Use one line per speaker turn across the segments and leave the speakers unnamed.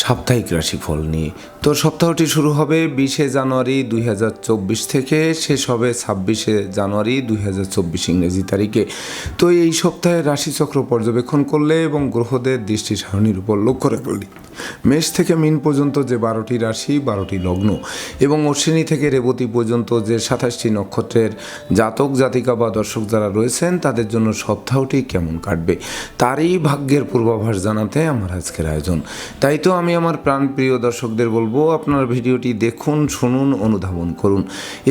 সাপ্তাহিক রাশিফল নিয়ে। তো সপ্তাহটি শুরু হবে বিশে জানুয়ারি দুই হাজার চব্বিশ থেকে, শেষ হবে ছাব্বিশে জানুয়ারি দুই হাজার চব্বিশ ইংরেজি তারিখে। তো এই সপ্তাহে রাশিচক্র পর্যবেক্ষণ করলে এবং গ্রহদের দৃষ্টি সারণীর উপর লক্ষ্য রাখলে মেষ থেকে মিন পর্যন্ত যে বারোটি রাশি, বারোটি লগ্ন এবং অশ্বিনী থেকে রেবতী পর্যন্ত যে সাতাশটি নক্ষত্রের জাতক, জাতিকা বা দর্শক যারা রয়েছেন, তাদের জন্য সপ্তাহটি কেমন কাটবে, তারই ভাগ্যের পূর্বাভাস জানাতে আমার আজকের আয়োজন। তাই তো আমি আমার প্রাণপ্রিয় দর্শকদের বলব, আপনার ভিডিওটি দেখুন, শুনুন, অনুধাবন করুন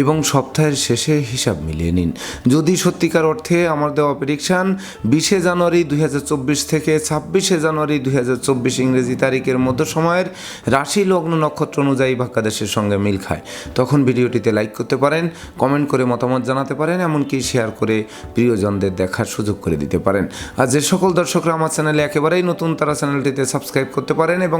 এবং সপ্তাহের শেষে হিসাব মিলিয়ে নিন। যদি সত্যিকার অর্থে আমার দেওয়া প্রেডিকশান বিশে জানুয়ারি দু হাজার চব্বিশ থেকে ছাব্বিশে জানুয়ারি দু হাজার চব্বিশ ইংরেজি তারিখের মধ্য সময়ের রাশি লগ্ন নক্ষত্র অনুযায়ী ভাগ্যাদেশের সঙ্গে মিল খায়, তখন ভিডিওটিতে লাইক করতে পারেন কমেন্ট করে মতামত জানাতে পারেন, এমনকি শেয়ার করে প্রিয়জনদের দেখার সুযোগ করে দিতে পারেন। আর যে সকল দর্শকরা আমার চ্যানেলে একেবারেই নতুন, তারা চ্যানেলটিতে সাবস্ক্রাইব করতে পারেন এবং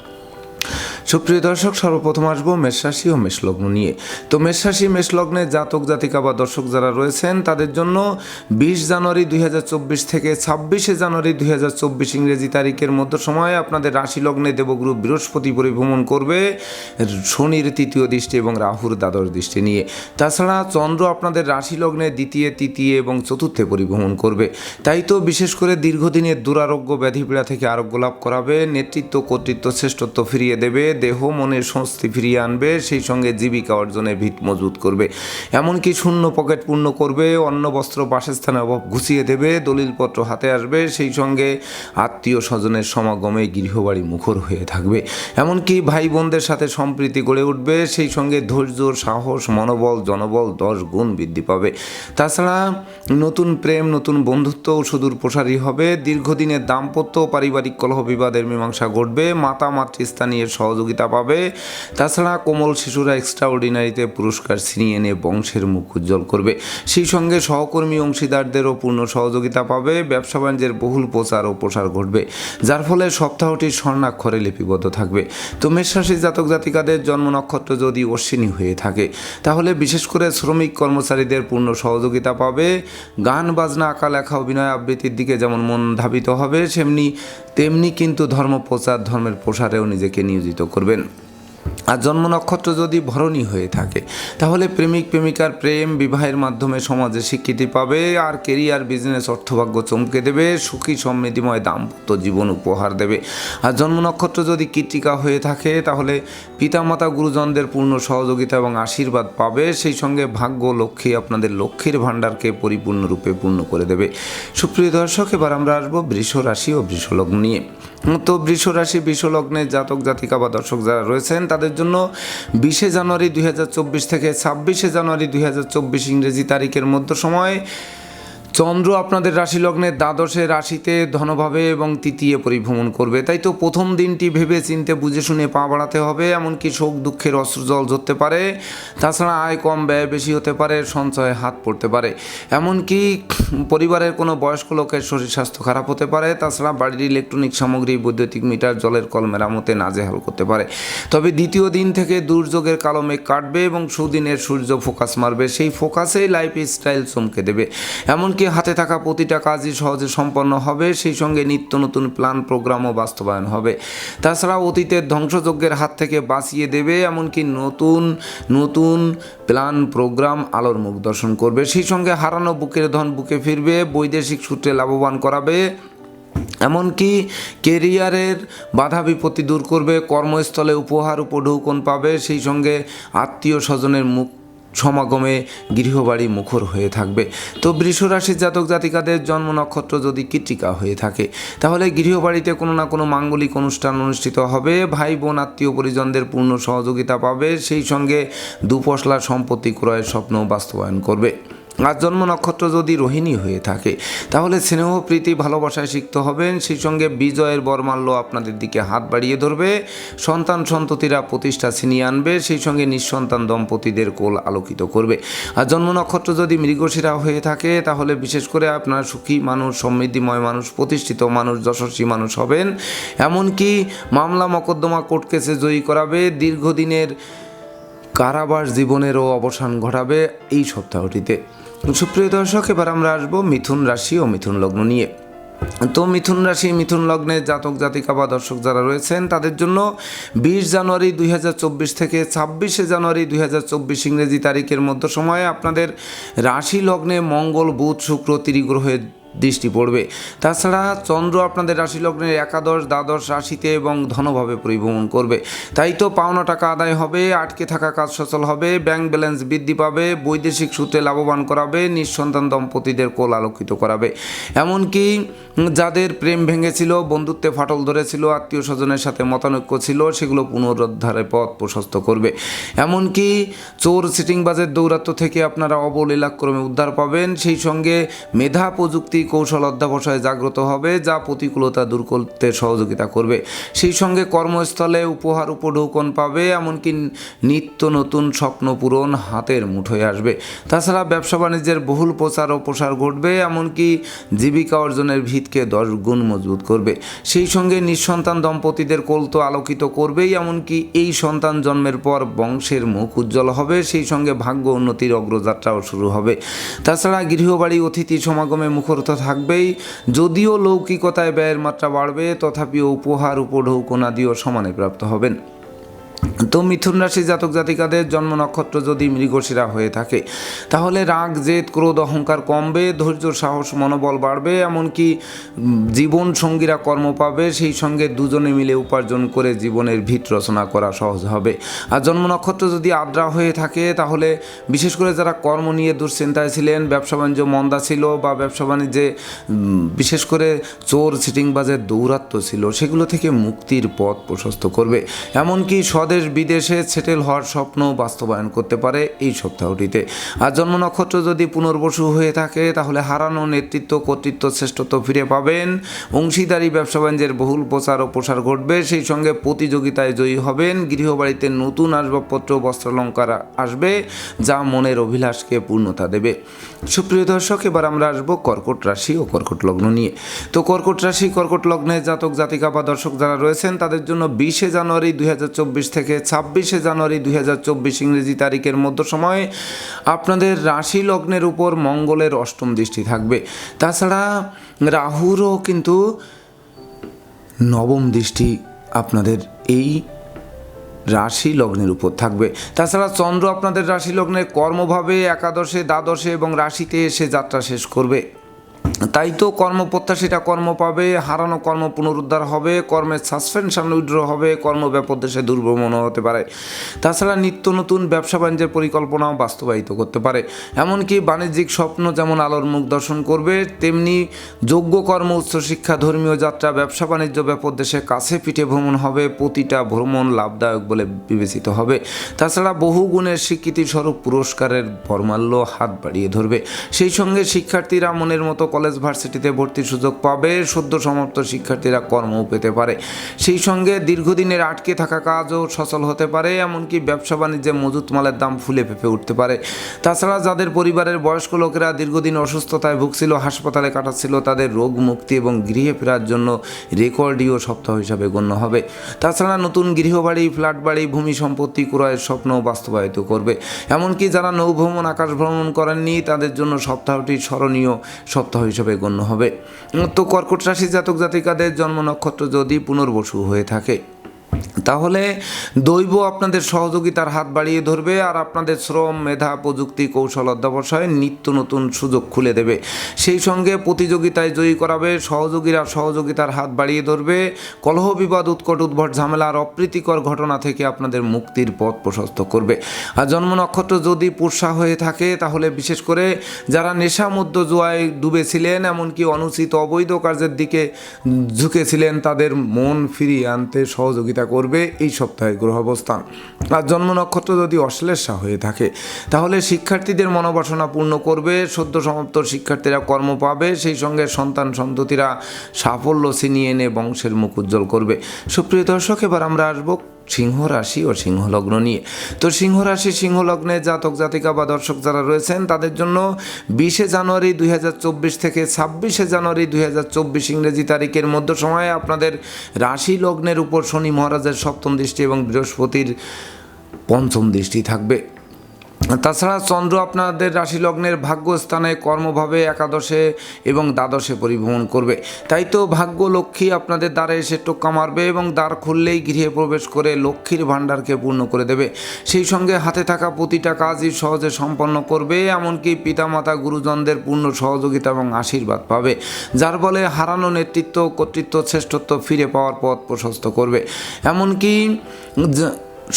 সুপ্রিয় দর্শক, সর্বপ্রথম আসব মেষরাশি ও মেষলগ্ন নিয়ে। তো মেষরাশি মেষলগ্নের জাতক, জাতিকা বা দর্শক যারা রয়েছেন, তাদের জন্য বিশ জানুয়ারি দুই হাজার চব্বিশ থেকে ছাব্বিশে জানুয়ারি দুই হাজার চব্বিশ ইংরেজি তারিখের মধ্য সময়ে আপনাদের রাশি লগ্নে দেবগুরু বৃহস্পতি পরিভ্রমণ করবে, শনির তৃতীয় দৃষ্টি এবং রাহুর দ্বাদশ দৃষ্টি নিয়ে। তাছাড়া চন্দ্র আপনাদের রাশি লগ্নে দ্বিতীয়, তৃতীয় এবং চতুর্থে পরিভ্রমণ করবে। তাই তো বিশেষ করে দীর্ঘদিনের দুরারোগ্য ব্যাধিপীড়া থেকে আরোগ্য লাভ করাবে, নেতৃত্ব, কর্তৃত্ব, শ্রেষ্ঠত্ব ফিরিয়ে দেবে দেহ মনের স্বস্তি ফিরিয়ে আনবে, সেই সঙ্গে জীবিকা অর্জনে ভিত মজবুত করবে। এমনকি শূন্য পকেট পূর্ণ করবে, অন্ন, বস্ত্র বাসস্থানের অভাব ঘুষিয়ে দেবে, দলিলপত্র হাতে আসবে, সেই সঙ্গে আত্মীয় স্বজনের সমাগমে গৃহবাড়ি মুখর হয়ে থাকবে। এমনকি ভাই বোনদের সাথে সম্প্রীতি গড়ে উঠবে, সেই সঙ্গে ধৈর্য, সাহস, মনোবল, জনবল দশ গুণ বৃদ্ধি পাবে। তাছাড়া নতুন প্রেম, নতুন বন্ধুত্ব সুদূর প্রসারী হবে। দীর্ঘদিনের দাম্পত্য পারিবারিক কলহ বিবাদের মীমাংসা ঘটবে। মাতা মাতৃস্থানীয় সহযোগিতা পাবে। তাছাড়া কোমল শিশুরা এক্সট্রা অর্ডিনারিতে পুরস্কার ছিনিয়ে এনে বংশের মুখ উজ্জ্বল করবে। সেই সঙ্গে সহকর্মী অংশীদারদেরও পূর্ণ সহযোগিতা পাবে। ব্যবসা বাণিজ্যের বহুল প্রচার ও প্রসার ঘটবে, যার ফলে সপ্তাহটি স্বর্ণাক্ষরে লিপিবদ্ধ থাকবে। তো মেষরাশি জাতক জাতিকাদের জন্ম নক্ষত্র যদি অশ্বিনী হয়ে থাকে, তাহলে বিশেষ করে শ্রমিক কর্মচারীদের পূর্ণ সহযোগিতা পাবে। গান, বাজনা আঁকা লেখা অভিনয় আবৃত্তির দিকে যেমন মন ধাবিত হবে, সেমনি তেমনি কিন্তু ধর্ম প্রচার ধর্মের প্রসারেও নিজেকে নিয়োজিত করবেন। আর জন্ম নক্ষত্র যদি ভরণী হয়ে থাকে, তাহলে প্রেমিক, প্রেমিকার প্রেম বিবাহের মাধ্যমে সমাজে স্বীকৃতি পাবে, আর কেরিয়ার, বিজনেস, অর্থভাগ্য চমকে দেবে, সুখী, সমৃদ্ধিময়, দাম্পত্য জীবন উপহার দেবে। আর জন্ম নক্ষত্র যদি কীর্তিকা হয়ে থাকে, তাহলে পিতামাতা, গুরুজনদের পূর্ণ সহযোগিতা এবং আশীর্বাদ পাবে। সেই সঙ্গে ভাগ্য, লক্ষ্মী আপনাদের লক্ষ্মীর ভাণ্ডারকে পরিপূর্ণরূপে পূর্ণ করে দেবে। সুপ্রিয় দর্শক, এবার আমরা আসব বৃষ রাশি ও বৃষলগ্ন নিয়ে। তো বৃষ রাশি লগ্নে জাতক, জাতিকা বা দর্শক যারা রয়েছেন, তাদের জন্য বিশে জানুয়ারি দুই হাজার চব্বিশ থেকে ছাব্বিশে জানুয়ারি দুই হাজার চব্বিশ ইংরেজি তারিখের মধ্য সময়। চন্দ্র আপনাদের রাশি লগ্নের দ্বাদশে রাশিতে ধনভাবে এবং তৃতীয় পরিভ্রমণ করবে। তাই তো প্রথম দিনটি ভেবে চিনতে বুঝে শুনে পা বাড়াতে হবে, এমনকি শোক, দুঃখের অস্ত্রজল ধরতে পারে। তাছাড়া আয় কম, ব্যয় বেশি হতে পারে, সঞ্চয়ে হাত পড়তে পারে। এমনকি পরিবারের কোনো বয়স্ক লোকের শরীর স্বাস্থ্য খারাপ হতে পারে। তাছাড়া বাড়ির ইলেকট্রনিক সামগ্রী, বৈদ্যুতিক মিটার, জলের কল মেরামতে নাজেহাল করতে পারে। তবে দ্বিতীয় দিন থেকে দুর্যোগের কালো মেঘ কাটবে এবং সুদিনের সূর্য ফোকাস মারবে। সেই ফোকাসেই লাইফ স্টাইল চমকে দেবে। এমনকি হাতে থাকা প্রতিটা কাজই সহজে সম্পন্ন হবে, সেই সঙ্গে নিত্য নতুন প্ল্যান, প্রোগ্রামও বাস্তবায়ন হবে। তাছাড়া অতীতের ধ্বংসযজ্ঞের হাত থেকে বাঁচিয়ে দেবে, এমনকি নতুন নতুন প্ল্যান, প্রোগ্রাম আলোর মুখ দর্শন করবে। সেই সঙ্গে হারানো বুকের ধন বুকে ফিরবে, বৈদেশিক সূত্রে লাভবান করাবে, এমনকি কেরিয়ারের বাধা বিপত্তি দূর করবে, কর্মস্থলে উপহার উপঢৌকন পাবে, সেই সঙ্গে আত্মীয় স্বজনের মুখ সমাগমে গৃহবাড়ি মুখর হয়ে থাকবে। তো বৃষরাশির জাতক জাতিকাদের জন্ম নক্ষত্র যদি কৃতিকা হয়ে থাকে, তাহলে গৃহবাড়িতে কোনো না কোনো মাঙ্গলিক অনুষ্ঠান অনুষ্ঠিত হবে। ভাই বোন, আত্মীয় পরিজনদের পূর্ণ সহযোগিতা পাবে। সেই সঙ্গে দুপশলা সম্পত্তি ক্রয়ের স্বপ্ন বাস্তবায়ন করবে। আর জন্ম নক্ষত্র যদি রোহিণী হয়ে থাকে, তাহলে স্নেহ, প্রীতি, ভালোবাসায় শিখতে হবেন। সেই সঙ্গে বিজয়ের বরমাল্য আপনাদের দিকে হাত বাড়িয়ে ধরবে। সন্তান সন্ততিরা প্রতিষ্ঠা ছিনিয়ে আনবে, সেই সঙ্গে নিঃসন্তান দম্পতিদের কোল আলোকিত করবে। আর জন্ম নক্ষত্র যদি মৃগশিরা হয়ে থাকে, তাহলে বিশেষ করে আপনার সুখী মানুষ, সমৃদ্ধিময় মানুষ, প্রতিষ্ঠিত মানুষ, যশস্বী মানুষ হবেন। এমনকি মামলা মকদ্দমা কোর্ট কেসে জয়ী করাবে, দীর্ঘদিনের কারাবাস জীবনেরও অবসান ঘটাবে এই সপ্তাহটিতে। সুপ্রিয় দর্শক, এবার আমরা আসব মিথুন রাশি ও মিথুন লগ্ন নিয়ে। তো মিথুন রাশি, মিথুন লগ্নে জাতক, জাতিকা বা দর্শক যারা রয়েছেন, তাদের জন্য বিশ জানুয়ারি দুই হাজার চব্বিশ থেকে ছাব্বিশে জানুয়ারি দুই হাজার চব্বিশ ইংরেজি তারিখের মধ্য সময়ে আপনাদের রাশি লগ্নে মঙ্গল, বুধ, শুক্র, ত্রিগ্রহের দৃষ্টি পড়বে। তাছাড়া চন্দ্র আপনাদের রাশি লগ্নের একাদশ, দ্বাদশ রাশিতে এবং ধনভাবে পরিভ্রমণ করবে। তাই তো পাওনা টাকা আদায় হবে, আটকে থাকা কাজ সচল হবে, ব্যাংক ব্যালেন্স বৃদ্ধি পাবে, বৈদেশিক সূত্রে লাভবান করাবে, নিঃসন্তান দম্পতিদের কোল আলোকিত করাবে। এমনকি যাদের প্রেম ভেঙেছিল, বন্ধুত্বে ফাটল ধরেছিল, আত্মীয় স্বজনের সাথে মতানৈক্য ছিল, সেগুলো পুনরুদ্ধারের পথ প্রশস্ত করবে। এমনকি চোর সিটিংবাজের দৌরাত্ম থেকে আপনারা অবলীলাক্রমে উদ্ধার পাবেন, সেই সঙ্গে মেধা প্রযুক্তি কৌশল অধ্যাবসায় জাগ্রত হবে, যা প্রতিকূলতা দূর করতে সহযোগিতা করবে। সেই সঙ্গে কর্মস্থলে উপহার উপঢৌকন পাবে, এমনকি নিত্য নতুন স্বপ্ন পূরণ হাতের মুঠোয় আসবে। তাছাড়া ব্যবসা বাণিজ্যের বহুল প্রচার ও প্রসার ঘটবে, এমনকি জীবিকা অর্জনের ভিতকে দশ গুণ মজবুত করবে। সেই সঙ্গে নিঃসন্তান দম্পতিদের কোল তো আলোকিত করবেই, এমনকি এই সন্তান জন্মের পর বংশের মুখ উজ্জ্বল হবে, সেই সঙ্গে ভাগ্য উন্নতির অগ্রযাত্রাও শুরু হবে। তাছাড়া গৃহবাড়ি, অতিথি সমাগমে মুখরিত থাকবেই। যদিও লৌকিকতায় ব্যয়ের মাত্রা বাড়বে তথাপিও উপহার উপঢৌকনাদিও সমানে প্রাপ্ত হবেন। তো মিথুন রাশি জাতক জাতিকাদের জন্ম নক্ষত্র যদি মৃগশিরা হয়ে থাকে, তাহলে রাগ, জেদ, ক্রোধ, অহংকার কমবে, ধৈর্য, সাহস, মনোবল বাড়বে, এমনকি জীবন সঙ্গীরা কর্ম পাবে, সেই সঙ্গে দুজনে মিলে উপার্জন করে জীবনের ভিত রচনা করা সহজ হবে। আর জন্ম নক্ষত্র যদি আদ্রা হয়ে থাকে, তাহলে বিশেষ করে যারা কর্ম নিয়ে দুশ্চিন্তায় ছিলেন, ব্যবসা বাণিজ্য মন্দা ছিল বা ব্যবসা বাণিজ্যে বিশেষ করে চোর সিটিংবাজের দৌরাত্ম্য ছিল, সেগুলো থেকে মুক্তির পথ প্রশস্ত করবে। এমনকি স্বদেশ বিদেশে সেটেল হওয়ার স্বপ্ন বাস্তবায়ন করতে পারে এই সপ্তাহটিতে। আর জন্ম নক্ষত্র যদি পুনর্বসু হয়ে থাকে, তাহলে হারানো নেতৃত্ব, কর্তৃত্ব, শ্রেষ্ঠত্ব ফিরে পাবেন। অংশীদারি, ব্যবসা বাণিজ্যের বহুল প্রচার ও প্রসার ঘটবে। সেই সঙ্গে প্রতিযোগিতায় জয়ী হবেন। গৃহবাড়িতে নতুন আসবাবপত্র, বস্ত্রালঙ্কার আসবে, যা মনের অভিলাষকে পূর্ণতা দেবে। সুপ্রিয় দর্শক, এবার আমরা আসব কর্কট রাশি ও কর্কট লগ্ন নিয়ে। তো কর্কট রাশি, কর্কট লগ্নে জাতক, জাতিকা বা দর্শক যারা রয়েছেন, তাদের জন্য বিশে জানুয়ারি দুই হাজার চব্বিশ থেকে ছাব্বিশে জানুয়ারি দুই হাজার চব্বিশ ইংরেজি তারিখের মধ্য সময়ে আপনাদের রাশি লগ্নের উপর মঙ্গলের অষ্টম দৃষ্টি থাকবে। তাছাড়া রাহুরও কিন্তু নবম দৃষ্টি আপনাদের এই রাশি লগ্নের উপর থাকবে। তাছাড়া চন্দ্র আপনাদের রাশি লগ্নের কর্মভাবে, একাদশে, দ্বাদশে এবং রাশিতে এসে যাত্রা শেষ করবে। তাই তো কর্মপ্রত্যাশীরা কর্ম পাবে, হারানো কর্ম পুনরুদ্ধার হবে, কর্মের সাসপেনশন উইড্র হবে, কর্ম দেশে দুর্ভ্রমণ হতে পারে। তাছাড়া নিত্য নতুন ব্যবসা বাণিজ্যের পরিকল্পনাও বাস্তবায়িত করতে পারে। এমনকি বাণিজ্যিক স্বপ্ন যেমন আলোর মুখ দর্শন করবে, তেমনি যোগ্য কর্ম উচ্চশিক্ষা ধর্মীয় যাত্রা, ব্যবসা বাণিজ্য দেশে কাছে পিঠে ভ্রমণ হবে, প্রতিটা ভ্রমণ লাভদায়ক বলে বিবেচিত হবে। তাছাড়া বহু গুণের স্বীকৃতি স্বরূপ পুরস্কারের ফরমাল্য হাত বাড়িয়ে ধরবে। সেই সঙ্গে শিক্ষার্থীরা মনের মতো কলেজ ভার্সিটিতে ভর্তির সুযোগ পাবে, সদ্য সমাপ্ত শিক্ষার্থীরা কর্মও পেতে পারে। সেই সঙ্গে দীর্ঘদিনের আটকে থাকা কাজও সচল হতে পারে, এমনকি ব্যবসা বাণিজ্যে মজুত মালের দাম ফুলে ফেপে উঠতে পারে। তাছাড়া যাদের পরিবারের বয়স্ক লোকেরা দীর্ঘদিন অসুস্থতায় ভুগছিল, হাসপাতালে কাটাচ্ছিল, তাদের রোগ মুক্তি এবং গৃহে ফেরার জন্য রেকর্ডীয় সপ্তাহ হিসাবে গণ্য হবে। তাছাড়া নতুন গৃহবাড়ি ফ্ল্যাট বাড়ি ভূমি সম্পত্তি ক্রয়ের স্বপ্ন বাস্তবায়িত করবে। এমনকি যারা নৌভ্রমণ আকাশ ভ্রমণ করেননি, তাদের জন্য সপ্তাহটি স্মরণীয় সপ্তাহ হিসেবে গণ্য হবে। তো কর্কট রাশি জাতক জাতিকাদের জন্ম নক্ষত্র যদি পুনর্বসু হয়ে থাকে তাহলে দৈব আপনাদের সহযোগিতার হাত বাড়িয়ে ধরবে আর আপনাদের শ্রম, মেধা, প্রযুক্তি, কৌশল অধ্যাবসায় নিত্য নতুন সুযোগ খুলে দেবে। সেই সঙ্গে প্রতিযোগিতায় জয়ী করাবে, সহযোগীরা সহযোগিতার হাত বাড়িয়ে ধরবে। কলহ বিবাদ, উৎকট উদ্ভট ঝামেলা আর অপ্রীতিকর ঘটনা থেকে আপনাদের মুক্তির পথ প্রশস্ত করবে। আর জন্ম নক্ষত্র যদি পুষা হয়ে থাকে, তাহলে বিশেষ করে যারা নেশা মধ্য জুয়ায় ডুবেছিলেন, এমনকি অনুচিত অবৈধ কার্যের দিকে ঝুঁকেছিলেন, তাদের মন ফিরিয়ে আনতে সহযোগিতা করবে এই সপ্তাহে গ্রহ অবস্থান আর জন্ম নক্ষত্র যদি অশ্লেষা হয়ে থাকে, তাহলে শিক্ষার্থীদের মনোবাসনা পূর্ণ করবে, সদ্য সমাপ্ত শিক্ষার্থীরা কর্ম পাবে, সেই সঙ্গে সন্তান সন্ততিরা সাফল্য ছিনিয়ে এনে বংশের মুখ উজ্জ্বল করবে। সুপ্রিয় দর্শক, এবার আমরা আসব সিংহ রাশি ও সিংহ লগ্ন নিয়ে। তো সিংহ রাশি সিংহ লগ্নে জাতক, জাতিকা বা দর্শক যারা রয়েছেন, তাদের জন্য বিশে জানুয়ারি দুই হাজার চব্বিশ থেকে ছাব্বিশে জানুয়ারি দুই হাজার চব্বিশ ইংরেজি তারিখের মধ্য সময়ে আপনাদের রাশি লগ্নের উপর শনি মহারাজের সপ্তম দৃষ্টি এবং বৃহস্পতির পঞ্চম দৃষ্টি থাকবে। তাছাড়া চন্দ্র আপনাদের রাশি লগ্নের ভাগ্যস্থানে কর্মভাবে, একাদশে এবং দ্বাদশে পরিভ্রমণ করবে। তাই তো ভাগ্য লক্ষ্মী আপনাদের দ্বারে এসে টোক্কা মারবে এবং দ্বার খুললেই গৃহে প্রবেশ করে লক্ষ্মীর ভাণ্ডারকে পূর্ণ করে দেবে। সেই সঙ্গে হাতে থাকা প্রতিটা কাজই সহজে সম্পন্ন করবে, এমনকি পিতামাতা, গুরুজনদের পূর্ণ সহযোগিতা এবং আশীর্বাদ পাবে, যার ফলে হারানো নেতৃত্ব, কর্তৃত্ব, শ্রেষ্ঠত্ব ফিরে পাওয়ার পথ প্রশস্ত করবে। এমনকি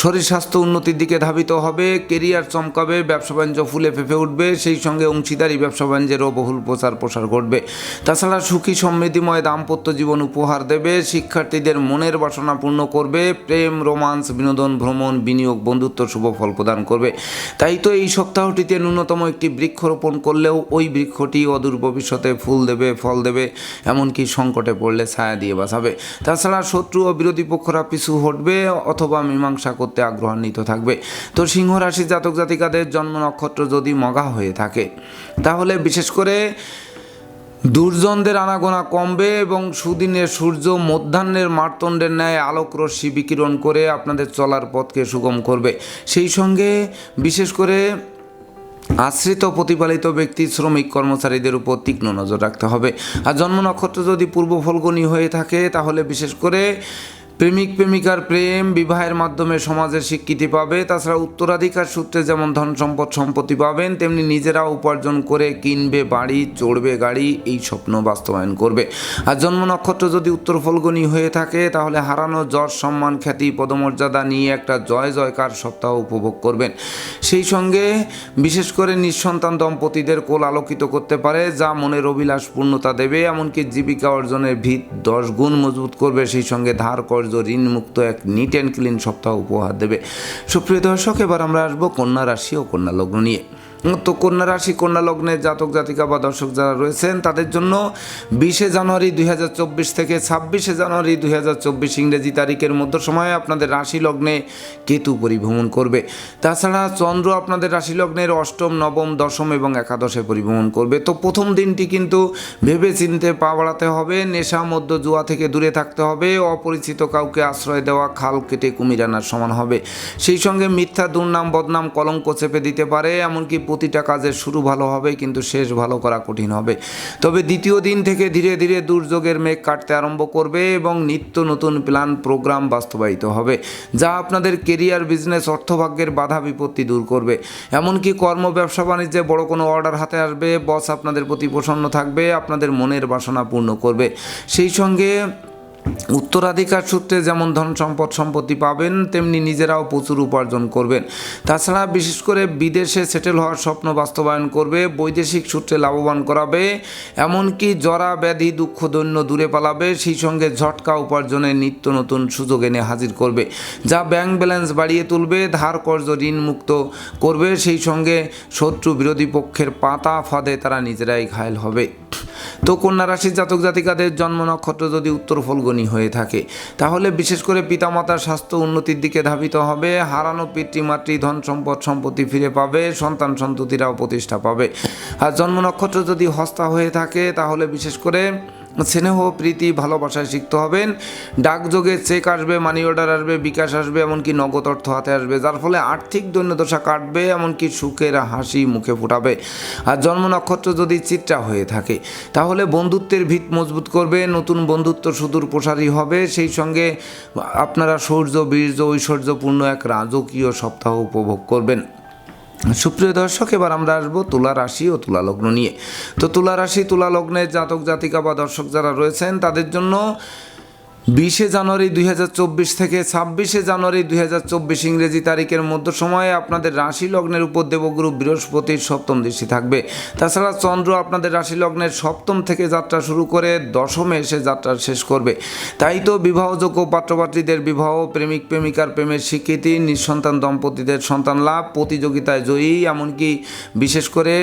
শরীর স্বাস্থ্য উন্নতির দিকে ধাবিত হবে, কেরিয়ার চমকাবে, ব্যবসা বাণিজ্য ফুলে ফেঁপে উঠবে, সেই সঙ্গে অংশীদারি, ব্যবসা বাণিজ্যেরও বহুল প্রচার প্রসার ঘটবে। তাছাড়া সুখী সমৃদ্ধিময় দাম্পত্য জীবন উপহার দেবে, শিক্ষার্থীদের মনের বাসনা পূর্ণ করবে, প্রেম, রোমান্স, বিনোদন, ভ্রমণ, বিনিয়োগ, বন্ধুত্ব, শুভ ফল প্রদান করবে। তাই তো এই সপ্তাহটিতে ন্যূনতম একটি বৃক্ষ রোপণ করলেও ওই বৃক্ষটি অদূর ভবিষ্যতে ফুল দেবে, ফল দেবে, এমনকি সংকটে পড়লে ছায়া দিয়ে বাঁচাবে। তাছাড়া শত্রু ও বিরোধী পক্ষরা পিছু হটবে, অথবা মীমাংসা করতে আগ্রহান্বিত থাকবে। তো সিংহ রাশি জাতক জাতিকাদের জন্ম নক্ষত্র যদি মগা হয়ে থাকে, তাহলে বিশেষ করে দুর্জনদের আনাগোনা কমবে এবং সুদিনের সূর্য মধ্যাহ্নের মারতণ্ডের ন্যায় আলোক রশ্মি বিকিরণ করে আপনাদের চলার পথকে সুগম করবে। সেই সঙ্গে বিশেষ করে আশ্রিত প্রতিপালিত ব্যক্তি শ্রমিক কর্মচারীদের উপর তীক্ষ্ণ নজর রাখতে হবে। আর জন্ম নক্ষত্র যদি পূর্ব ফলগুনি হয়ে থাকে, তাহলে বিশেষ করে প্রেমিক, প্রেমিকার প্রেম বিবাহের মাধ্যমে সমাজের স্বীকৃতি পাবে। তাছাড়া উত্তরাধিকার সূত্রে যেমন ধন সম্পদ সম্পত্তি পাবেন, তেমনি নিজেরা উপার্জন করে কিনবে বাড়ি, চড়বে গাড়ি, এই স্বপ্ন বাস্তবায়ন করবে। আর জন্ম নক্ষত্র যদি উত্তর ফলগুনি হয়ে থাকে, তাহলে হারানো যশ, সম্মান, খ্যাতি, পদমর্যাদা নিয়ে একটা জয়, জয়কার সপ্তাহ উপভোগ করবেন। সেই সঙ্গে বিশেষ করে নিঃসন্তান দম্পতিদের কোল আলোকিত করতে পারে, যা মনের অভিলাষ পূর্ণতা দেবে। এমনকি জীবিকা অর্জনের ভিত দশ গুণ মজবুত করবে। সেই সঙ্গে ধার কর্য ঋণ মুক্ত এক নিট অ্যান্ড ক্লিন সপ্তাহ উপহার দেবে। সুপ্রিয় দর্শক, এবার আমরা আসব কন্যা রাশি ও কন্যা লগ্ন নিয়ে। তো কন্যা রাশি, কন্যা লগ্নের জাতক, জাতিকা বা দর্শক যারা রয়েছেন, তাদের জন্য বিশে জানুয়ারি দুই হাজার চব্বিশ থেকে ছাব্বিশে জানুয়ারি দুই হাজার চব্বিশ ইংরেজি তারিখের মধ্য সময়ে আপনাদের রাশি লগ্নে কেতু পরিভ্রমণ করবে। তাছাড়া চন্দ্র আপনাদের রাশি লগ্নের অষ্টম, নবম, দশম এবং একাদশে পরিভ্রমণ করবে। তো প্রথম দিনটি কিন্তু ভেবে চিনতে পা বাড়াতে হবে, নেশা মধ্য জুয়া থেকে দূরে থাকতে হবে, অপরিচিত কাউকে আশ্রয় দেওয়া, খাল কেটে কুমির আনার সমান হবে। সেই সঙ্গে মিথ্যা, দুর্নাম, বদনাম, কলঙ্ক চেপে দিতে পারে, এমনকি প্রতিটা কাজের শুরু ভালো হবে, কিন্তু শেষ ভালো করা কঠিন হবে। তবে দ্বিতীয় দিন থেকে ধীরে ধীরে দুর্যোগের মেঘ কাটতে আরম্ভ করবে এবং নিত্য নতুন প্ল্যান, প্রোগ্রাম বাস্তবায়িত হবে, যা আপনাদের কেরিয়ার, বিজনেস, অর্থভাগ্যের বাধা বিপত্তি দূর করবে। এমনকি কর্ম, ব্যবসা, বাণিজ্যে বড় কোনো অর্ডার হাতে আসবে, বস আপনাদের প্রতি প্রসন্ন থাকবে, আপনাদের মনের বাসনা পূর্ণ করবে। সেই সঙ্গে উত্তরাধিকার সূত্রে যেমন ধন সম্পদ সম্পত্তি পাবেন, তেমনি নিজেরাও প্রচুর উপার্জন করবেন। তাছাড়া বিশেষ করে বিদেশে সেটেল হওয়ার স্বপ্ন বাস্তবায়ন করবে, বৈদেশিক সূত্রে লাভবান করাবে, এমনকি জরা, ব্যাধি, দুঃখ, দৈন্য দূরে পালাবে, সেই সঙ্গে ঝটকা উপার্জনের নিত্য নতুন সুযোগ এনে হাজির করবে, যা ব্যাংক ব্যালেন্স বাড়িয়ে তুলবে, ধার কর্য ঋণ মুক্ত করবে, সেই সঙ্গে শত্রু বিরোধী পক্ষের পাতা ফাঁদে তারা নিজেরাই ঘায়ল হবে। তো কন্যা রাশির জাতক জাতিকাদের জন্ম নক্ষত্র যদি উত্তর ফলগনি হয়ে থাকে। তাহলে বিশেষ করে পিতামাতার স্বাস্থ্য উন্নতির দিকে ধাবিত হবে, হারানো পিতৃমাতৃ, ধন সম্পদ, সম্পত্তি ফিরে পাবে, সন্তান সন্ততিরাও প্রতিষ্ঠা পাবে। আর জন্ম নক্ষত্র যদি হস্তা হয়ে থাকে, তাহলে বিশেষ করে স্নেহ, প্রীতি, ভালোবাসায় শিখতে হবেন। ডাকযোগে চেক আসবে মানি অর্ডার আসবে, বিকাশ আসবে, এমনকি নগদ অর্থ হাতে আসবে, যার ফলে আর্থিক দৈন্যদশা কাটবে, এমনকি সুখের হাসি মুখে ফুটাবে। আর জন্ম নক্ষত্র যদি চিত্রা হয়ে থাকে, তাহলে বন্ধুত্বের ভিত মজবুত করবে, নতুন বন্ধুত্ব সুদূর প্রসারী হবে। সেই সঙ্গে আপনারা শৌর্য বীর্য, ঐশ্বর্যপূর্ণ এক রাজকীয় সপ্তাহ উপভোগ করবেন। সুপ্রিয় দর্শক, এবার আমরা আসব তুলা রাশি ও তুলা লগ্ন নিয়ে। তো তুলা রাশি, তুলা লগ্নের জাতক জাতিকা বা দর্শক যারা রয়েছেন, তাদের জন্য বিশে জানুয়ারি দুই হাজার চব্বিশ থেকে ছাব্বিশে জানুয়ারি দুই হাজার চব্বিশ ইংরেজি তারিখের মধ্য সময়ে আপনাদের রাশি লগ্নের উপর দেবগুরু বৃহস্পতির সপ্তম দৃষ্টি থাকবে। তাছাড়া চন্দ্র আপনাদের রাশি লগ্নের সপ্তম থেকে যাত্রা শুরু করে দশমে এসে যাত্রা শেষ করবে। তাই তো বিবাহযোগ্য পাত্রপাত্রীদের বিবাহ, প্রেমিক, প্রেমিকার প্রেমের স্বীকৃতি, নিঃসন্তান দম্পতিদের সন্তান লাভ, প্রতিযোগিতায় জয়ী, এমনকি বিশেষ করে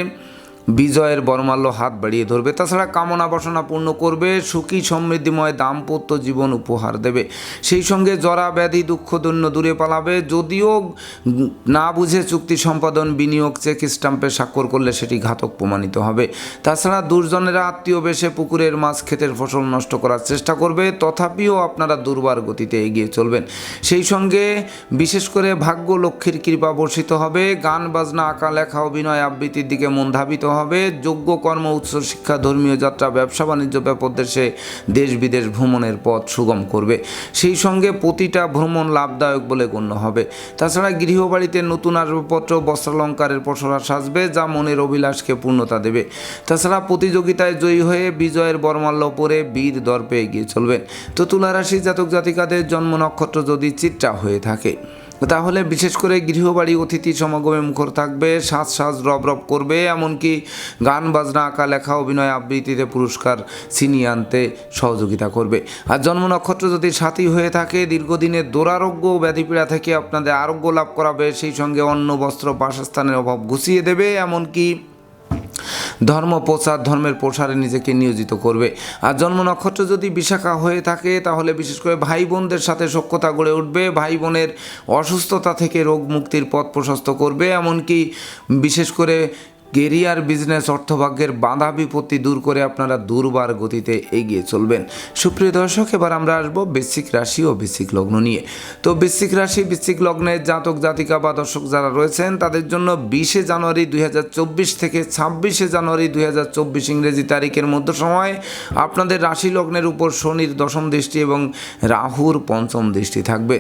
বিজয়ের বর্মাল্য হাত বাড়িয়ে ধরবে। তাছাড়া কামনা বাসনা পূর্ণ করবে, সুখী সমৃদ্ধিময় দাম্পত্য জীবন উপহার দেবে। সেই সঙ্গে জরা ব্যাধি, দুঃখ দৈন্য দূরে পালাবে। যদিও না বুঝে চুক্তি সম্পাদন, বিনিয়োগ, চেক স্টাম্পে স্বাক্ষর করলে সেটি ঘাতক প্রমাণিত হবে। তাছাড়া দুর্জনেরা আত্মীয় বেশে পুকুরের মাছ ক্ষেতের ফসল নষ্ট করার চেষ্টা করবে, তথাপিও আপনারা দুর্বার গতিতে এগিয়ে চলবেন। সেই সঙ্গে বিশেষ করে ভাগ্য লক্ষ্মীর কৃপা বর্ষিত হবে। গান, বাজনা, আঁকা, লেখা, অভিনয়, আবৃত্তির দিকে মন ধাবিত হবে। যোগ্য কর্ম, উচ্চ শিক্ষা, ধর্মীয় যাত্রা, ব্যবসা, বাণিজ্য ব্যাপদেশে দেশ বিদেশ ভ্রমণের পথ সুগম করবে। সেই সঙ্গে প্রতিটা ভ্রমণ লাভদায়ক বলে গণ্য হবে। তাছাড়া গৃহবাড়িতে নতুন আসবাবপত্র, বস্ত্রালঙ্কারের পসরা সাজবে, যা মনের অভিলাষকে পূর্ণতা দেবে। তাছাড়া প্রতিযোগিতায় জয়ী হয়ে বিজয়ের বর্মাল্য পরে বীর দর্পে এগিয়ে চলবেন। তো তুলারাশি জাতক জাতিকাদের জন্ম নক্ষত্র যদি চিত্রা হয়ে থাকে। তাহলে বিশেষ করে গৃহবাড়ি অতিথি সমাগমে মুখর থাকবে, সাজ সাজ রব রব করবে, এমনকি গান, বাজনা, আঁকা, লেখা, অভিনয় আবৃত্তিতে পুরস্কার ছিনিয়ে আনতে সহযোগিতা করবে। আর জন্ম নক্ষত্র যদি সাথী হয়ে থাকে, দীর্ঘদিনের দোরারোগ্য ব্যাধিপীড়া থেকে আপনাদের আরোগ্য লাভ করাবে, সেই সঙ্গে অন্ন, বস্ত্র, বাসস্থানের অভাব ঘুষিয়ে দেবে, এমনকি ধর্ম, প্রচার, ধর্মের প্রসারে নিজেকে নিয়োজিত করবে। আর জন্ম নক্ষত্র যদি বিশাখা হয়ে থাকে, তাহলে বিশেষ করে ভাই বোনদের সাথে সক্ষতা গড়ে উঠবে, ভাই বোনের অসুস্থতা থেকে রোগ মুক্তির পথ প্রশস্ত করবে। এমনকি বিশেষ করে কেরিয়ার বিজনেস অর্থভাগ্যের বাধা বিপত্তি দূর করে আপনারা দুর্বার গতিতে এগিয়ে চলবেন। সুপ্রিয় দর্শক, এবার আমরা আসব বৃশ্চিক রাশি ও বৃশ্চিক লগ্ন নিয়ে। তো বৃশ্চিক রাশি, বৃশ্চিক লগ্নের জাতক, জাতিকা বা দর্শক যারা রয়েছেন, তাদের জন্য বিশে জানুয়ারি দুই হাজার চব্বিশ থেকে ছাব্বিশে জানুয়ারি দুই হাজার চব্বিশ ইংরেজি তারিখের মধ্যে সময় আপনাদের রাশি লগ্নের উপর শনির দশম দৃষ্টি এবং রাহুর পঞ্চম দৃষ্টি থাকবে।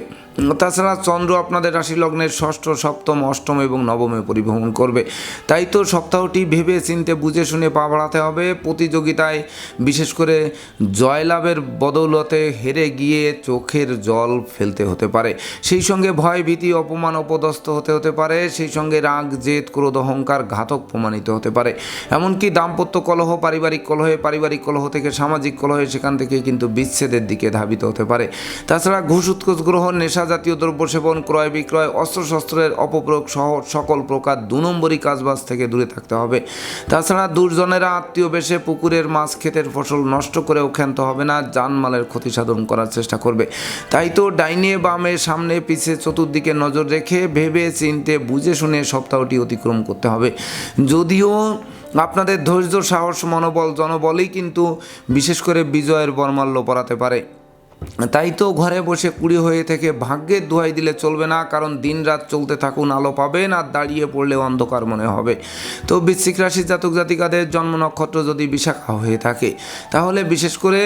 তাছাড়া চন্দ্র আপনাদের রাশি লগ্নের ষষ্ঠ, সপ্তম, অষ্টম এবং নবমে পরিভ্রমণ করবে। তাই তো সপ্তাহটি ভেবে চিনতে বুঝে শুনে পা বাড়াতে হবে। প্রতিযোগিতায় বিশেষ করে জয়লাভের বদৌলতে হেরে গিয়ে চোখের জল ফেলতে হতে পারে। সেই সঙ্গে ভয়, ভীতি, অপমান, অপদস্থ হতে হতে পারে। সেই সঙ্গে রাগ, জেদ, ক্রোধ, অহংকার, ঘাতক প্রমাণিত হতে পারে। এমনকি দাম্পত্য কলহ, পারিবারিক কলহে, পারিবারিক কলহ থেকে সামাজিক কলহে সেখান থেকে কিন্তু বিচ্ছেদের দিকে ধাবিত হতে পারে। তাছাড়া ঘুষ, উৎকোচ গ্রহণ নেশা জাতীয় দ্রব্য সেবন, ক্রয় বিক্রয়, অস্ত্রশস্ত্রের অপপ্রয়োগ সহ সকল প্রকার দু নম্বরই কাজবাজ থেকে দূরে থাকতে হবে। তাছাড়া দুর্জনেরা আত্মীয় বেশে পুকুরের মাছ, ক্ষেতের ফসল নষ্ট করেও ক্ষান্ত হবে না জানমালের ক্ষতি সাধন করার চেষ্টা করবে। তাই তো ডাইনে বামে সামনে পিছে চতুর্দিকে নজর রেখে ভেবে চিনতে বুঝে শুনে সপ্তাহটি অতিক্রম করতে হবে। যদিও আপনাদের ধৈর্য, সাহস, মনোবল জনবলই কিন্তু বিশেষ করে বিজয়ের বর্মাল্য পড়াতে পারে। তাই তো ঘরে বসে কুড়ি হয়ে থেকে ভাগ্যের দোহাই দিলে চলবে না, কারণ দিন রাত চলতে থাকুন, আলো পাবেন আর দাঁড়িয়ে পড়লে অন্ধকার মনে হবে। তো বৃশ্চিক রাশির জাতক জাতিকাদের জন্ম নক্ষত্র যদি বিশাখা হয়ে থাকে, তাহলে বিশেষ করে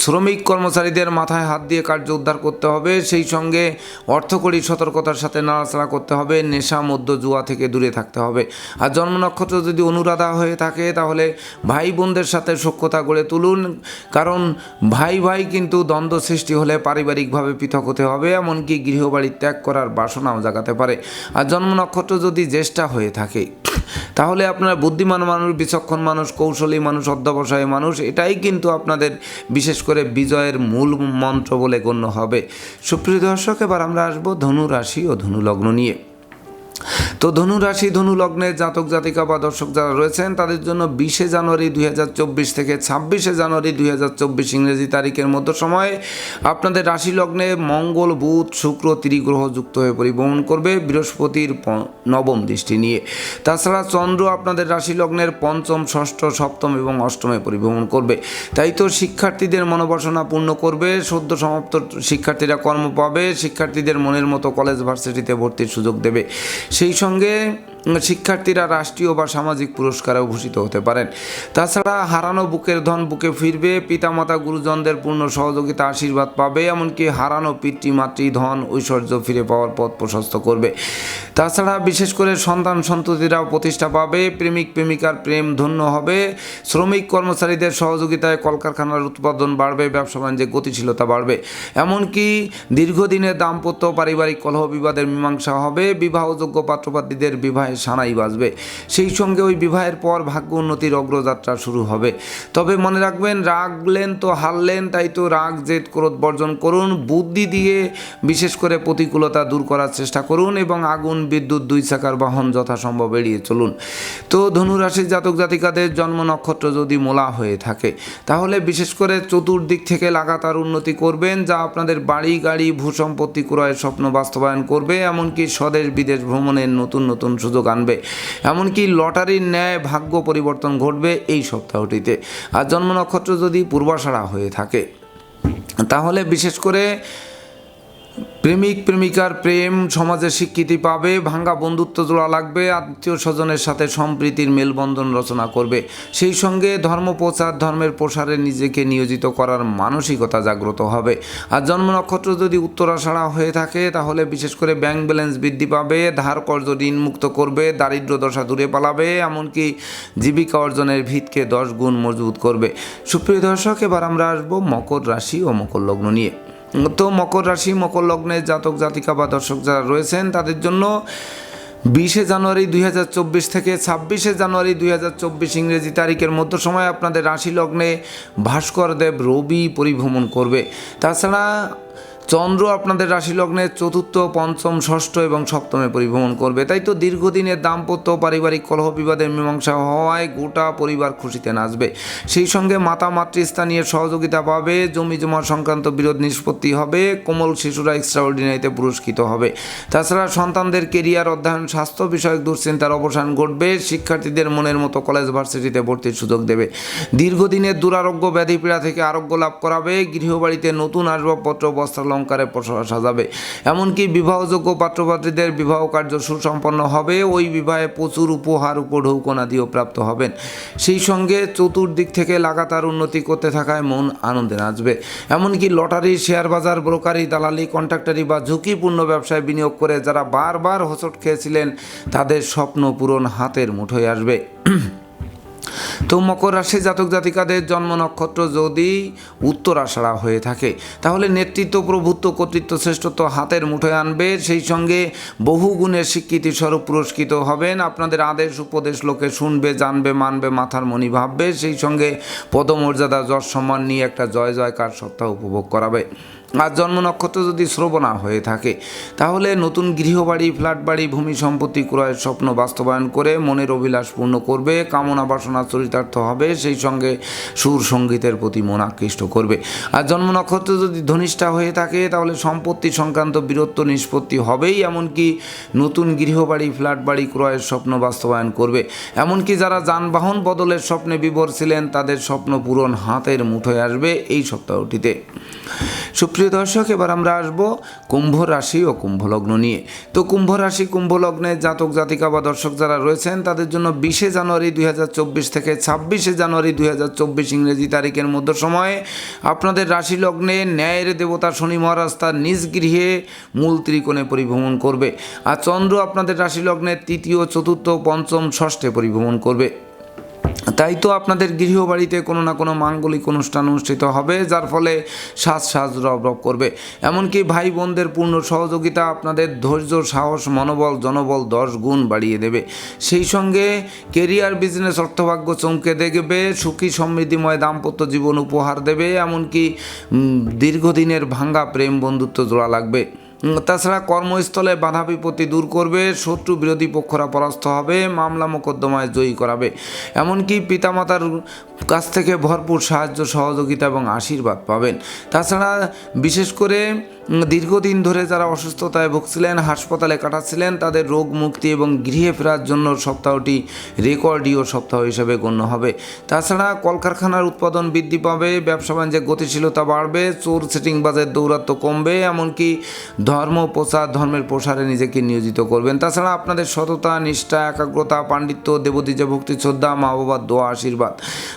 শ্রমিক কর্মচারীদের মাথায় হাত দিয়ে কার্য উদ্ধার করতে হবে। সেই সঙ্গে অর্থকরী সতর্কতার সাথে নাড়াচাড়া করতে হবে। নেশা মধ্য জুয়া থেকে দূরে থাকতে হবে। আর জন্ম নক্ষত্র যদি অনুরাধা হয়ে থাকে, তাহলে ভাই বোনদের সাথে সখ্যতা গড়ে তুলুন। কারণ ভাই ভাই কিন্তু দ্বন্দ্ব সৃষ্টি হলে পারিবারিকভাবে পৃথক হতে হবে। এমনকি গৃহবাড়ি ত্যাগ করার বাসনাও জাগাতে পারে। আর জন্ম নক্ষত্র যদি জ্যেষ্ঠা হয়ে থাকে, তাহলে আপনার বুদ্ধিমান মানুষ, বিচক্ষণ মানুষ, কৌশলী মানুষ, অধ্যবসায়ী মানুষ, এটাই কিন্তু আপনাদের বিশেষ করে বিজয়ের মূল মন্ত্র বলে গণ্য হবে। সুপ্রিয় দর্শক, এবার আমরা আসব ধনু রাশি ও ধনু লগ্ন নিয়ে। তো ধনু রাশি, ধনু লগ্নের জাতক, জাতিকা বা দর্শক যারা রয়েছেন, তাদের জন্য বিশে জানুয়ারি দুই হাজার চব্বিশ থেকে ছাব্বিশে জানুয়ারি দুই হাজার চব্বিশ ইংরেজি তারিখের মধ্য সময়ে আপনাদের রাশি লগ্নে মঙ্গল, বুধ, শুক্র, ত্রিগ্রহ যুক্ত হয়ে পরিভ্রমণ করবে বৃহস্পতির নবম দৃষ্টি নিয়ে। তাছাড়া চন্দ্র আপনাদের রাশি লগ্নের পঞ্চম, ষষ্ঠ, সপ্তম এবং অষ্টমে পরিভ্রমণ করবে। তাই তো শিক্ষার্থীদের মনোবাসনা পূর্ণ করবে, সদ্য সমাপ্ত শিক্ষার্থীরা কর্ম পাবে, শিক্ষার্থীদের মনের মতো কলেজ ভার্সিটিতে ভর্তির সুযোগ দেবে। সেই সঙ্গে শিক্ষার্থীরা রাষ্ট্রীয় বা সামাজিক পুরস্কারেও ভূষিত হতে পারেন। তাছাড়া হারানো বুকের ধন বুকে ফিরবে, পিতামাতা, গুরুজনদের পূর্ণ সহযোগিতা, আশীর্বাদ পাবে, এমনকি হারানো পিতৃ, মাতৃ, ধন, ঐশ্বর্য ফিরে পাওয়ার পথ প্রশস্ত করবে। তাছাড়া বিশেষ করে সন্তান সন্ততিরাও প্রতিষ্ঠা পাবে, প্রেমিক, প্রেমিকার প্রেম ধন্য হবে, শ্রমিক কর্মচারীদের সহযোগিতায় কলকারখানার উৎপাদন বাড়বে, ব্যবসা বাণিজ্যে গতিশীলতা বাড়বে। এমনকি দীর্ঘদিনের দাম্পত্য পারিবারিক কলহ বিবাদের মীমাংসা হবে, বিবাহযোগ্য পাত্রপাত্রীদের বিবাহে বিবাহের সানাই বাজবে। সেই সঙ্গে ওই বিবাহের পর ভাগ্য উন্নতির অগ্রযাত্রা শুরু হবে। তবে মনে রাখবেন, রাগলেন তো হারলেন, তাই তো রাগ, জেদ, ক্রোধ বর্জন করুন। বুদ্ধি দিয়ে বিশেষ করে প্রতিকূলতা দূর করার চেষ্টা করুন এবং আগুন, বিদ্যুৎ, দুই চাকার বাহন যথাসম্ভব এড়িয়ে চলুন। তো ধনুরাশির জাতক জাতিকাদের জন্ম নক্ষত্র যদি মোলা হয়ে থাকে, তাহলে বিশেষ করে চতুর্দিক থেকে লাগাতার উন্নতি করবেন, যা আপনাদের বাড়ি, গাড়ি, ভূসম্পত্তি ক্রয়ের স্বপ্ন বাস্তবায়ন করবে। এমনকি স্বদেশ বিদেশ ভ্রমণের নতুন নতুন সুযোগ আনবে। এমনকি লটারির ন্যায় ভাগ্য পরিবর্তন ঘটবে এই সপ্তাহটিতে। আর জন্ম নক্ষত্র যদি পূর্বাশাড়া হয়ে থাকে, তাহলে বিশেষ করে প্রেমিক, প্রেমিকার প্রেম সমাজে স্বীকৃতি পাবে, ভাঙ্গা বন্ধুত্ব জোড়া লাগবে, আত্মীয় স্বজনের সাথে সম্প্রীতির মেলবন্ধন রচনা করবে। সেই সঙ্গে ধর্ম প্রচার, ধর্মের প্রসারে নিজেকে নিয়োজিত করার মানসিকতা জাগ্রত হবে। আর জন্ম নক্ষত্র যদি উত্তরাষাঢ়া হয়ে থাকে, তাহলে বিশেষ করে ব্যাংক ব্যালেন্স বৃদ্ধি পাবে, ধার কর্য ঋণ মুক্ত করবে, দারিদ্র দশা দূরে পালাবে, এমনকি জীবিকা অর্জনের ভিতকে দশ গুণ মজবুত করবে। সুপ্রিয় দর্শক, এবার আমরা আসব মকর রাশি ও মকর লগ্ন নিয়ে। তো মকর রাশি, মকর লগ্নের জাতক, জাতিকা বা দর্শক যারা রয়েছেন, তাদের জন্য বিশে জানুয়ারি দুই হাজার চব্বিশ থেকে ছাব্বিশে জানুয়ারি দুই হাজার চব্বিশ ইংরেজি তারিখের মধ্য সময় আপনাদের রাশি লগ্নে ভাস্কর দেব রবি পরিভ্রমণ করবে। তাছাড়া চন্দ্র আপনাদের রাশি লগ্নে চতুর্থ, পঞ্চম, ষষ্ঠ এবং সপ্তমে পরিভ্রমণ করবে। তাই তো দীর্ঘদিনের দাম্পত্য পারিবারিক কলহ বিবাদের মীমাংসা হওয়ায় গোটা পরিবার খুশিতে নাচবে। সেই সঙ্গে মাতা মাতৃস্থানীয় সহযোগিতা পাবে, জমি জমা সংক্রান্ত বিরোধ নিষ্পত্তি হবে, কোমল শিশুরা এক্সট্রাঅর্ডিনারিতে পুরস্কৃত হবে। তাছাড়া সন্তানদের কেরিয়ার অধ্যয়ন, স্বাস্থ্য বিষয়ক দুশ্চিন্তার অবসান ঘটবে, শিক্ষার্থীদের মনের মতো কলেজ ভার্সিটিতে ভর্তির সুযোগ দেবে। দীর্ঘদিনের দুরারোগ্য ব্যাধি পীড়া থেকে আরোগ্য লাভ করাবে, গৃহবাড়িতে নতুন আসবাবপত্র বস্ত্র অলঙ্কারে সাজাবে। এমনকি বিবাহযোগ্য পাত্রপাত্রীদের বিবাহ কার্য সুসম্পন্ন হবে, ওই বিবাহে প্রচুর উপহার, উপঢৌকনা দিয়েও প্রাপ্ত হবেন। সেই সঙ্গে চতুর্দিক থেকে লাগাতার উন্নতি করতে থাকায় মন আনন্দে নাচবে। এমনকি লটারি, শেয়ার বাজার, ব্রোকারি, দালালি, কন্ট্রাক্টারি বা ঝুঁকিপূর্ণ ব্যবসায় বিনিয়োগ করে যারা বারবার হোঁচট খেয়েছিলেন, তাদের স্বপ্ন পূরণ হাতের মুঠোয় আসবে। তো মকর রাশি জাতক জাতিকাদের জন্ম নক্ষত্র যদি উত্তরাষাঢ়া হয়ে থাকে, তাহলে নেতৃত্ব, প্রভুত্ব, কর্তৃত্ব, শ্রেষ্ঠত্ব হাতের মুঠোয় আনবে। সেই সঙ্গে বহু গুণের স্বীকৃতি স্বরূপ পুরস্কৃত হবেন। আপনাদের আদেশ, উপদেশ লোকে শুনবে, জানবে, মানবে, মাথার মনি ভাববে। সেই সঙ্গে পদমর্যাদা, যশ সম্মান নিয়ে একটা জয়, জয়কার সপ্তাহ উপভোগ করাবে। আর জন্ম নক্ষত্র যদি শ্রবণা হয়ে থাকে, তাহলে নতুন গৃহবাড়ি ফ্ল্যাট বাড়ি ভূমি সম্পত্তি, ক্রয়ের স্বপ্ন বাস্তবায়ন করে মনের অভিলাষ পূর্ণ করবে, কামনা বাসনা চরিতার্থ হবে, সেই সঙ্গে সুর সঙ্গীতের প্রতি মন আকৃষ্ট করবে। আর জন্ম নক্ষত্র যদি ধনিষ্ঠা হয়ে থাকে, তাহলে সম্পত্তি সংক্রান্ত বীরত্ব নিষ্পত্তি হবেই, এমনকি নতুন গৃহবাড়ি ফ্ল্যাট বাড়ি ক্রয়ের স্বপ্ন বাস্তবায়ন করবে। এমনকি যারা যানবাহন বদলের স্বপ্নে বিভোর ছিলেন, তাদের স্বপ্ন পূরণ হাতের মুঠোয় আসবে এই সপ্তাহটিতে। সুপ্রিয় দর্শক, এবার আমরা আসব কুম্ভ রাশি ও কুম্ভ লগ্ন নিয়ে। তো কুম্ভ রাশি, কুম্ভ লগ্নে জাতক, জাতিকা বা দর্শক যারা রয়েছেন, তাদের জন্য বিশে জানুয়ারি দুই হাজার চব্বিশ থেকে ছাব্বিশে জানুয়ারি দুই হাজার চব্বিশ ইংরেজি তারিখের মধ্য সময়ে। আপনাদের রাশি লগ্নে ন্যায়ের দেবতা শনি মহারাজ তার নিজ গৃহে মূল ত্রিকোণে পরিভ্রমণ করবে। আর চন্দ্র আপনাদের রাশি লগ্নের তৃতীয়, চতুর্থ, পঞ্চম, ষষ্ঠে পরিভ্রমণ করবে। তাই তো আপনাদের গৃহবাড়িতে কোনো না কোনো মাঙ্গলিক অনুষ্ঠান অনুষ্ঠিত হবে, যার ফলে সাজ সাজ রব রব করবে। এমনকি ভাই বোনদের পূর্ণ সহযোগিতা আপনাদের ধৈর্য, সাহস, মনোবল, জনবল, দশ গুণ বাড়িয়ে দেবে। সেই সঙ্গে কেরিয়ার, বিজনেস, অর্থভাগ্য চমকে দেখবে, সুখী, সমৃদ্ধিময় দাম্পত্য জীবন উপহার দেবে, এমনকি দীর্ঘদিনের ভাঙ্গা প্রেম বন্ধুত্ব জোড়া লাগবে। তাছাড়া কর্মস্থলে বাধা বিপত্তি দূর করবে, শত্রু বিরোধী পক্ষরা পরাস্ত হবে, মামলা মোকদ্দমায় জয়ী করাবে। এমনকি পিতামাতার কাছ থেকে ভরপুর সাহায্য, সহযোগিতা এবং আশীর্বাদ পাবেন। তাছাড়া বিশেষ করে দীর্ঘদিন ধরে যারা অসুস্থতায় ভুগছিলেন, হাসপাতালে কাটাচ্ছিলেন, তাদের রোগ মুক্তি এবং গৃহে ফেরার জন্য সপ্তাহটি রেকর্ডীয় সপ্তাহ হিসেবে গণ্য হবে। তাছাড়া কলকারখানার উৎপাদন বৃদ্ধি পাবে, ব্যবসা বাণিজ্যে গতিশীলতা বাড়বে, চোর সেটিং বাজের দৌরাত্ম কমবে, এমনকি ধর্ম, প্রচার, ধর্মের প্রসারে নিজেকে নিয়োজিত করবেন। তাছাড়া আপনাদের সততা, নিষ্ঠা, একাগ্রতা, পাণ্ডিত্য, দেবদীজা ভক্তি, শ্রদ্ধা মা বাবার দোয়া, আশীর্বাদ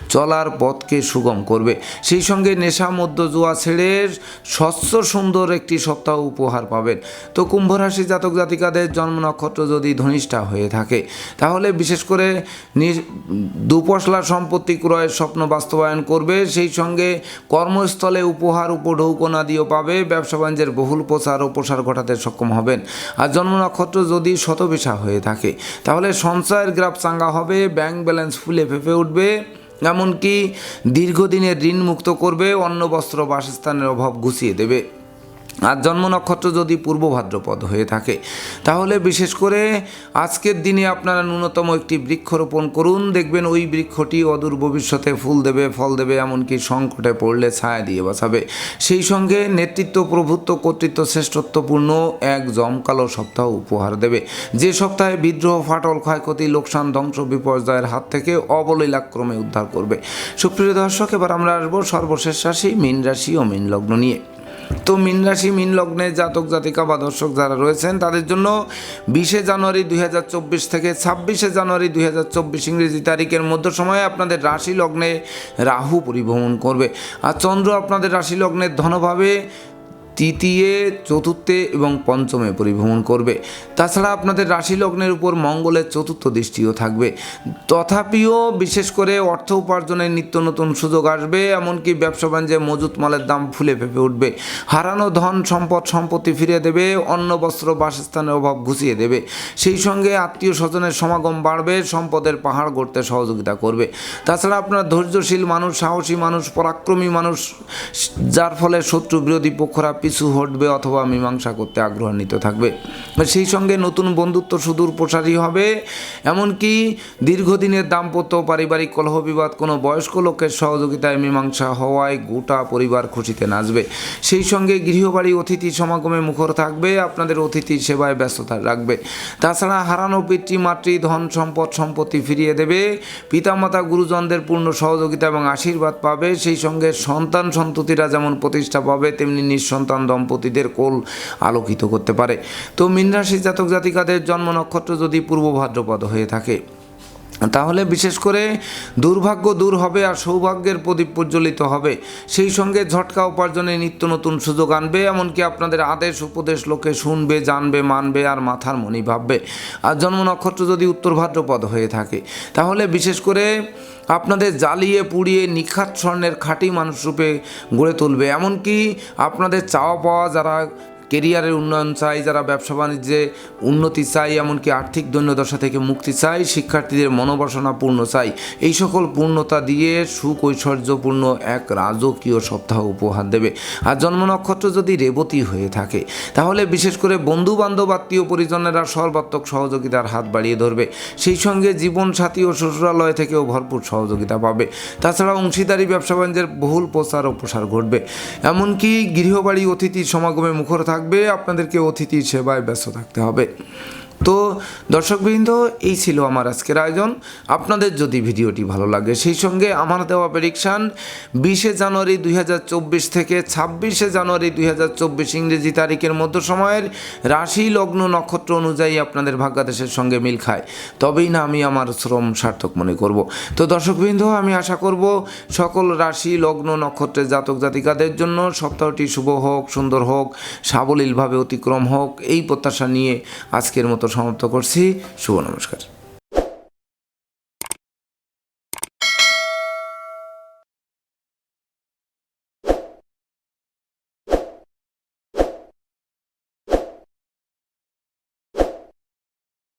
চলার পথকে সুগম করবে। সেই সঙ্গে নেশা মধ্য জুয়া ছেড়ে স্বচ্ছ, সুন্দর একটি সপ্তাহ উপহার পাবেন। তো কুম্ভ রাশি জাতক জাতিকাদের জন্ম নক্ষত্র যদি ধনিষ্ঠা হয়ে থাকে, তাহলে বিশেষ করে দুপশলা সম্পত্তি ক্রয়ের স্বপ্ন বাস্তবায়ন করবে, সেই সঙ্গে কর্মস্থলে উপহার উপঢৌকনা দিয়েও পাবে, ব্যবসা বাণিজ্যের বহুল প্রচার ও প্রসার ঘটাতে সক্ষম হবেন। আর জন্ম নক্ষত্র যদি শতবিশা হয়ে থাকে, তাহলে সঞ্চয়ের গ্রাফ চাঙ্গা হবে, ব্যাংক ব্যালেন্স ফুলে ফেপে উঠবে, এমনকি দীর্ঘদিনের ঋণ মুক্ত করবে, অন্ন, বস্ত্র, বাসস্থানের অভাব ঘুষিয়ে দেবে। আর জন্ম নক্ষত্র যদি পূর্ব ভাদ্রপদ হয়ে থাকে, তাহলে বিশেষ করে আজকের দিনে আপনারা ন্যূনতম একটি বৃক্ষরোপণ করুন। দেখবেন ওই বৃক্ষটি অদূর ভবিষ্যতে ফুল দেবে, ফল দেবে, এমনকি সংকটে পড়লে ছায়া দিয়ে বাঁচাবে। সেই সঙ্গে নেতৃত্ব, প্রভুত্ব, কর্তৃত্ব, শ্রেষ্ঠত্বপূর্ণ এক জমকালো সপ্তাহ উপহার দেবে। যে সপ্তাহে বিদ্রোহ, ফাটল, ক্ষয়ক্ষতি, লোকসান, ধ্বংস, বিপর্যয়ের হাত থেকে অবলীলাক্রমে উদ্ধার করবে। সুপ্রিয় দর্শক, এবার আমরা আসব সর্বশেষ রাশি, মীন রাশি ও মীন লগ্ন নিয়ে। তো মিন রাশি, মিন লগ্নে জাতক, জাতিকা বা দর্শক যারা রয়েছেন, তাদের জন্য বিশে জানুয়ারি দুই হাজার চব্বিশ থেকে ছাব্বিশে জানুয়ারি দুই হাজার চব্বিশ ইংরেজি তারিখের মধ্য সময়ে আপনাদের রাশি লগ্নে রাহু পরিভ্রমণ করবে। আর চন্দ্র আপনাদের রাশি লগ্নে ধনভাবে তৃতীয়, চতুর্থে এবং পঞ্চমে পরিভ্রমণ করবে। তাছাড়া আপনাদের রাশি লগ্নের উপর মঙ্গলের চতুর্থ দৃষ্টিও থাকবে। তথাপিও বিশেষ করে অর্থ উপার্জনের নিত্য নতুন সুযোগ আসবে, এমনকি ব্যবসা বাণিজ্যে মজুত মালের দাম ফুলে ফেপে উঠবে। হারানো ধন, সম্পদ, সম্পত্তি ফিরিয়ে দেবে, অন্ন, বস্ত্র, বাসস্থানের অভাব ঘুষিয়ে দেবে। সেই সঙ্গে আত্মীয় স্বজনের সমাগম বাড়বে, সম্পদের পাহাড় গড়তে সহযোগিতা করবে। তাছাড়া আপনার ধৈর্যশীল মানুষ, সাহসী মানুষ, পরাক্রমী মানুষ, যার ফলে শত্রু বিরোধী পক্ষরা পিছু হটবে অথবা মীমাংসা করতে আগ্রহান্বিত থাকবে। সেই সঙ্গে নতুন বন্ধুত্ব সুদূর প্রসারী হবে। এমনকি দীর্ঘদিনের দাম্পত্য পারিবারিক কলহ বিবাদ কোনো বয়স্ক লোকের সহযোগিতায় মীমাংসা হওয়ায় গোটা পরিবার খুশিতে নাচবে। সেই সঙ্গে গৃহবাড়ি অতিথি সমাগমে মুখর থাকবে। আপনাদের অতিথি সেবায় ব্যস্ততা রাখবে। তাছাড়া হারানো পিতৃ, মাতৃ, ধন সম্পদ, সম্পত্তি ফিরিয়ে দেবে। পিতামাতা, গুরুজনদের পূর্ণ সহযোগিতা এবং আশীর্বাদ পাবে। সেই সঙ্গে সন্তান সন্ততিরা যেমন প্রতিষ্ঠা পাবে, তেমনি নিঃসন্তান দম্পতিদের কোল আলোকিত করতে পারে। তো মীন রাশি জাতক জাতিকাদের জন্ম নক্ষত্র যদি পূর্ব ভাদ্রপদ হয়ে থাকে তাহলে বিশেষ করে দুর্ভাগ্য দূর হবে আর সৌভাগ্যের প্রদীপ প্রজ্বলিত হবে। সেই সঙ্গে ঝটকা উপার্জনে নিত্য নতুন সুযোগ আনবে, এমনকি আপনাদের আদেশ, উপদেশ লোকে শুনবে, জানবে, মানবে আর মাথার মনি ভাববে। আর জন্ম নক্ষত্র যদি উত্তর ভাদ্রপদ হয়ে থাকে, তাহলে বিশেষ করে আপনাদের জ্বালিয়ে পুড়িয়ে নিখাত স্বর্ণের খাঁটি মানুষরূপে গড়ে তুলবে। এমনকি আপনাদের চাওয়া পাওয়া যারা কেরিয়ারের উন্নয়ন চাই, যারা ব্যবসা বাণিজ্যে উন্নতি চাই, এমনকি আর্থিক দৈন্যদশা থেকে মুক্তি চাই, শিক্ষার্থীদের মনোবাসনা পূর্ণ চাই। এই সকল পূর্ণতা দিয়ে সুকৈশ্বর্যপূর্ণ এক রাজকীয় সপ্তাহ উপহার দেবে। আর জন্ম নক্ষত্র যদি রেবতী হয়ে থাকে, তাহলে বিশেষ করে বন্ধু বান্ধব আত্মীয় পরিজনেরা সর্বাত্মক সহযোগিতার হাত বাড়িয়ে ধরবে। সেই সঙ্গে জীবন সাথী ও শ্বশুরালয় থেকেও ভরপুর সহযোগিতা পাবে। তাছাড়া অংশীদারি, ব্যবসা বাণিজ্যের বহুল প্রচার ও প্রসার ঘটবে। এমনকি গৃহবাড়ি অতিথির সমাগমে মুখর থাকবে আপনাদেরকে অতিথি সেবায় ব্যস্ত থাকতে হবে। তো দর্শকবৃন্দ, এই ছিল আমার আজকের আয়োজন। আপনাদের যদি ভিডিওটি ভালো লাগে, সেই সঙ্গে আমার দেওয়া প্রেডিকশান বিশে জানুয়ারি দুই হাজার চব্বিশ থেকে ছাব্বিশে জানুয়ারি দুই হাজার চব্বিশ ইংরেজি তারিখের মধ্য সময়ের রাশি লগ্ন নক্ষত্র অনুযায়ী আপনাদের ভাগ্যাদেশের সঙ্গে মিল খায়। তবেই না আমি আমার শ্রম সার্থক মনে করব। তো দর্শকবৃন্দ, আমি আশা করব সকল রাশি লগ্ন নক্ষত্রের জাতক জাতিকাদের জন্য সপ্তাহটি শুভ হোক, সুন্দর হোক, সাবলীলভাবে অতিক্রম হোক, এই প্রত্যাশা নিয়ে আজকের মতো সমাপ্ত করছি। শুভ নমস্কার।